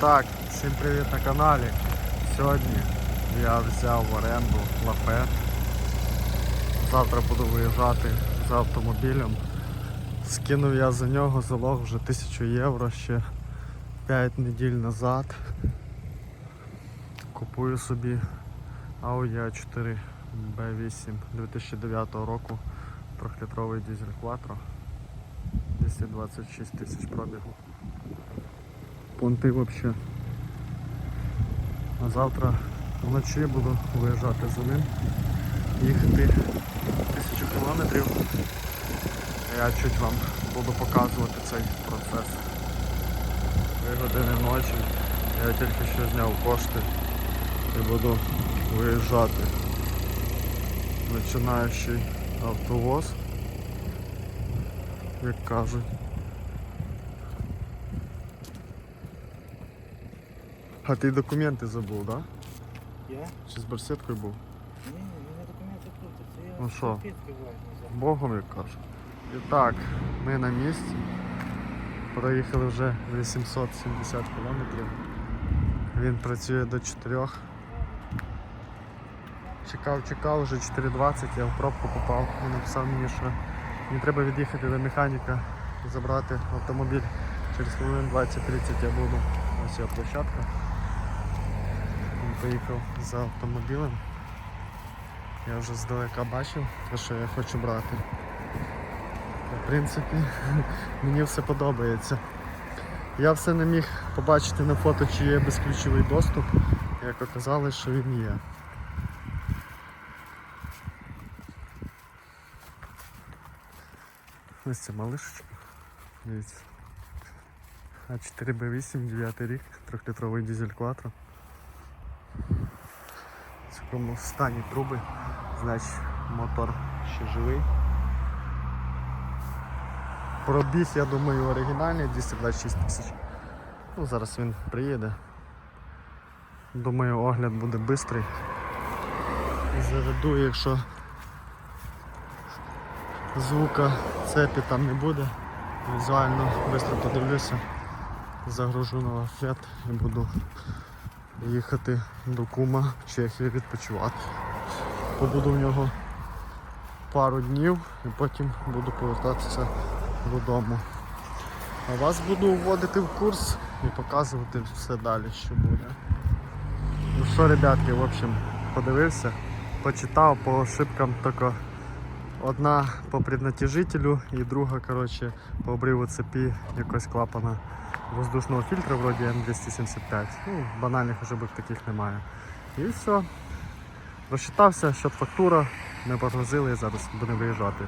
так, всім привіт на каналі. Сьогодні я взяв в оренду лафет. Завтра буду виїжджати за автомобілем. Скинув я за нього залог вже 1000 євро ще 5 неділь назад. Купую собі Audi A4 B8 2009 року. 3-літровий дизель Quattro. 226 тисяч пробігу. Понти взагалі. А завтра вночі буду виїжджати за ним. Їхати тисячу кілометрів. Я чуть вам буду показувати цей процес. Три години ночі. Я тільки що зняв кошти і буду виїжджати. Починаючий автовоз, як кажуть. А ти документи забув, так? Да? Я? Чи з барсеткою був? Ні, мене документи тут. Це я Ну що? Богом як кажуть. І так, ми на місці. Проїхали вже 870 кілометрів. Він працює до 4. Чекав, чекав, вже 4.20, я в пробку попав. Він написав мені, що мені треба від'їхати до механіка і забрати автомобіль. Через хвилин 20-30 я буду. Ось його площадка. Поїхав за автомобілем. Я вже здалека бачив, те, що я хочу брати. В принципі, мені все подобається. Я все не міг побачити на фото, чи є безключовий доступ, як оказалось, що він є. Ось це малишечка. Дивіться. А4Б8, 9 рік, 3-літровий дизель Quattro. В такому стані труби, значить мотор ще живий. Пробіг, я думаю, оригінальний 226 тисяч. Ну, зараз він приїде. Думаю, огляд буде швидкий. Заведу, якщо звука цепі там не буде. Візуально швидко подивлюся, загружу на лафет і буду їхати до кума в Чехію відпочивати. Побуду в нього пару днів і потім буду повертатися додому. А вас буду вводити в курс і показувати все далі, що буде. Ну що, ребятки, в общем, подивився, почитав по ошибкам тільки одна по преднатяжителю і друга, коротше, по обриву цепі якось клапана воздушного фільтра вроді М275. Ну, банальних ошибок таких немає. І все. Розчитався, що фактура, ми погрузили і зараз будемо виїжджати.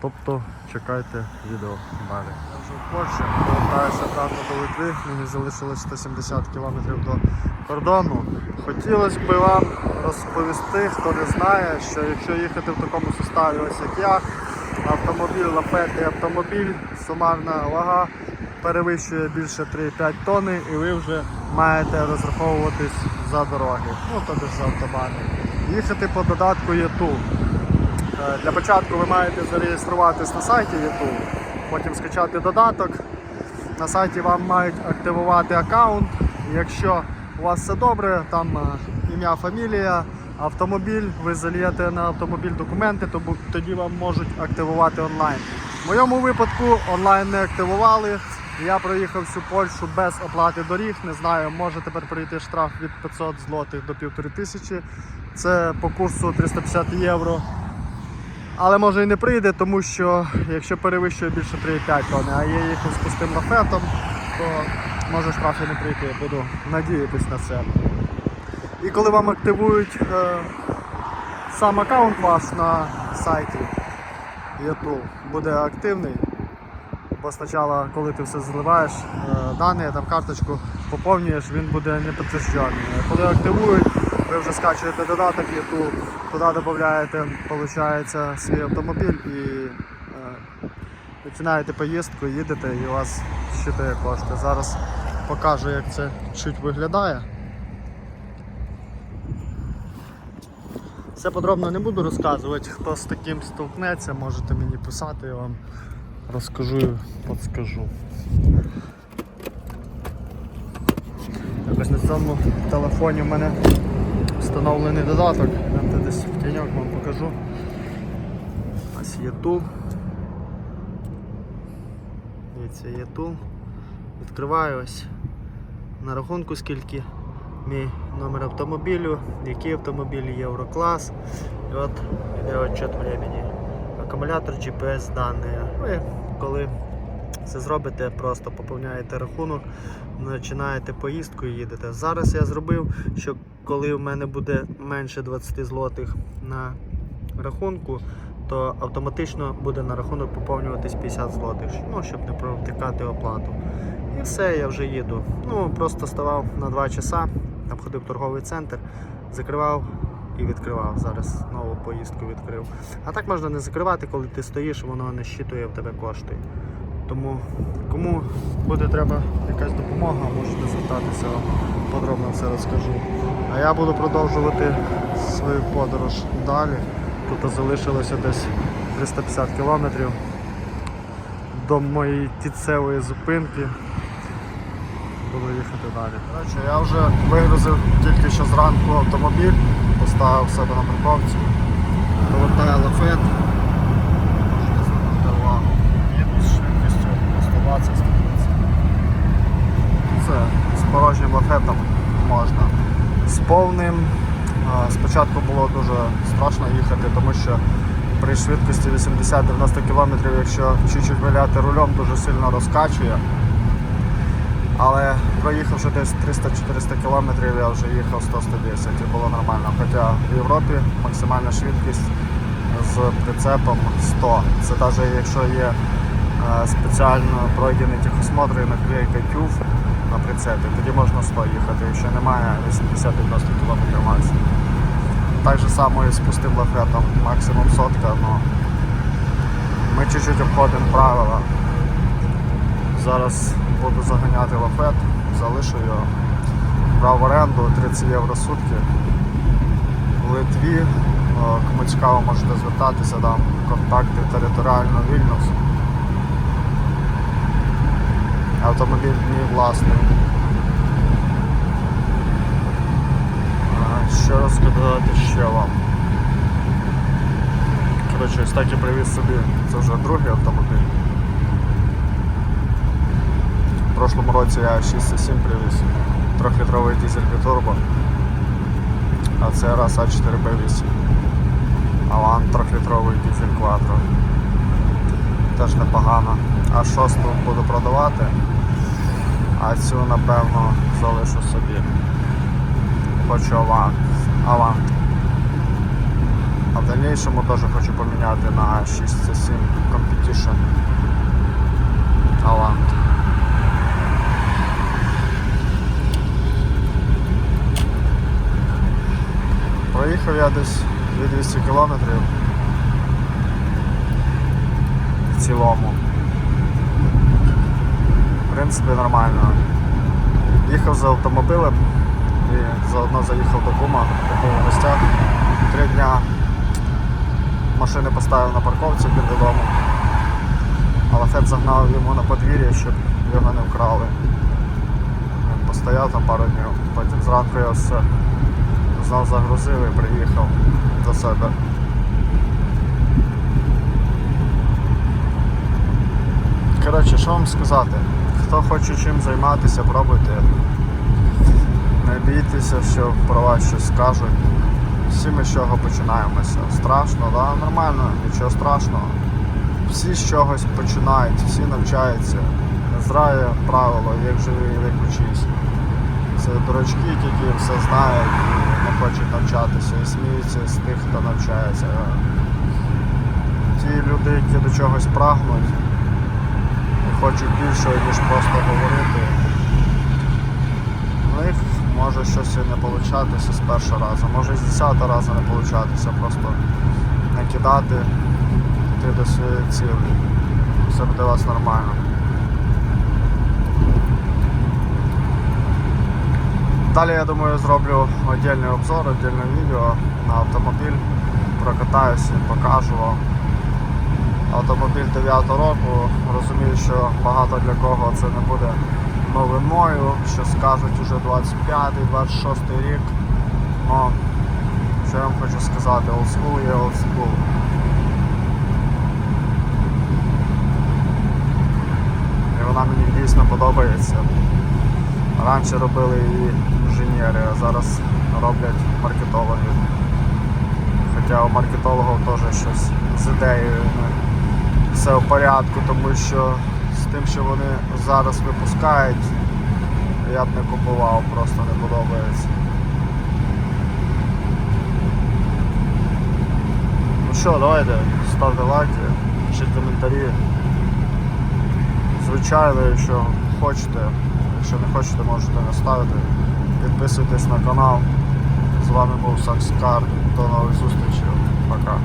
Тобто чекайте відео далі. Я вже в Польщі, повертаюся обратно до Литви, мені залишилось 170 км до кордону. Хотілося б вам розповісти, хто не знає, що якщо їхати в такому составі, ось як я, автомобіль, лапетний автомобіль, сумарна вага перевищує більше 3,5 тонни і ви вже маєте розраховуватись за дороги, ну тобто за автобани. Їхати по додатку YouTube. Е, Для початку ви маєте зареєструватись на сайті YouTube, потім скачати додаток. На сайті вам мають активувати аккаунт. Якщо у вас все добре, там е, ім'я, фамілія, автомобіль, ви зальєте на автомобіль документи, то тоді вам можуть активувати онлайн. В моєму випадку онлайн не активували. Я проїхав всю Польщу без оплати доріг. Не знаю, може тепер прийти штраф від 500 злотих до 1500. Це по курсу 350 євро. Але може і не прийде, тому що якщо перевищує більше 3,5 тонни, а я їхав з пустим лафетом, то може штраф і не прийти. Буду надіятись на це. І коли вам активують е, сам аккаунт ваш на сайті YouTube буде активний. Бо спочатку, коли ти все заливаєш, е, дані, там карточку поповнюєш, він буде не підтверджений. Коли активують, ви вже скачуєте додаток YouTube, туди додаєте, виходить, свій автомобіль і е, починаєте поїздку, їдете і у вас щитує кошти. Зараз покажу, як це чуть виглядає. Все подробно не буду розказувати. Хто з таким столкнеться, можете мені писати, я вам розкажу і подскажу. цьому телефоні в мене встановлений додаток. Я десь в тіньок вам покажу. Ось є тул. Дивіться, є. Відкриваю ось на рахунку скільки мій номер автомобілю, який автомобіль Євроклас. І от іде отчет времени. Акумулятор, GPS дані. Ви коли це зробите, просто поповняєте рахунок, починаєте поїздку і їдете. Зараз я зробив, що коли в мене буде менше 20 злотих на рахунку, то автоматично буде на рахунок поповнюватись 50 злотих, ну, щоб не провтикати оплату. І все, я вже їду. Ну, просто ставав на 2 часа, обходив торговий центр, закривав і відкривав. Зараз нову поїздку відкрив. А так можна не закривати, коли ти стоїш, воно не щитує в тебе кошти. Тому кому буде треба якась допомога, можете звертатися, вам подробно все розкажу. А я буду продовжувати свою подорож далі. Тут залишилося десь 350 кілометрів до моєї кінцевої зупинки. Буду їхати далі. Коротше, я вже вигрузив тільки що зранку автомобіль, поставив себе на парковці. Повертаю лафет. З швидкістю 120 130 Це з порожнім лафетом можна. З повним спочатку було дуже страшно їхати, тому що при швидкості 80-90 км, якщо чуть-чуть виляти рулем, дуже сильно розкачує. Але проїхавши десь 300-400 км, я вже їхав 100-110 і було нормально. Хоча в Європі максимальна швидкість з прицепом 100. Це навіть якщо є е, спеціально пройдені техосмотри і наклейка TÜV на прицепі, тоді можна 100 їхати, якщо немає 80-90 км максимум. Так же само і з пустим лафетом, максимум сотка, але ми чуть-чуть обходимо правила. Зараз буду заганяти лафет, залишу його. Брав в оренду 30 євро сутки. В Литві, кому цікаво, можете звертатися, дам контакти територіально Вільнюс. Автомобіль мій власний. Що розказати ще вам? Коротше, ось так привіз собі. Це вже другий автомобіль. В прошлому році я 6,7 привіз, трьохлітровий дизель бітурбо, а це раз А4Б8. Алан трьохлітровий дизель Quattro. Теж непогано. А шосту буду продавати, а цю напевно залишу собі. Хочу Avant. Avant. А в дальнейшему теж хочу поміняти на 6C7 Competition. Десь 200 кілометрів в цілому. В принципі, нормально. Їхав за автомобілем і заодно заїхав до кума, був в гостях. Три дня машини поставив на парковці біля додому. А лафет загнав йому на подвір'я, щоб його не вкрали. Він постояв там пару днів, потім зранку я все загрузив і приїхав до себе. Коротше, що вам сказати? Хто хоче чим займатися, пробуйте. Не бійтеся, що про вас щось скажуть. Всі ми з чого починаємося. Страшно, да? нормально, нічого страшного. Всі з чогось починають, всі навчаються. Не зрає правило, як живи, як учись. Це дурачки тільки все знають і не хочуть навчатися і сміються з тих, хто навчається. Ті люди, які до чогось прагнуть і хочуть більшого, ніж просто говорити, в них може щось не получатися з першого разу, може з десятого разу не получатися, просто не кидати, йти до своєї цілі. Все буде у вас нормально. Далі я думаю зроблю отдельний обзор, отдельне відео на автомобіль. Прокатаюся, покажу вам. Автомобіль 9 року. Розумію, що багато для кого це не буде новиною, що скажуть уже 25-26 рік. Ну, що я вам хочу сказати, old school є old school. І вона мені дійсно подобається. Раніше робили її інженери, а зараз роблять маркетологи. Хоча у маркетологів теж щось з ідеєю не все в порядку, тому що з тим, що вони зараз випускають, я б не купував, просто не подобається. Ну що, давайте, ставте лайки, пишіть коментарі. Звичайно, якщо хочете, якщо не хочете, можете не ставити. Підписуйтесь на канал. З вами був Сакскар. До нових зустрічей. Пока.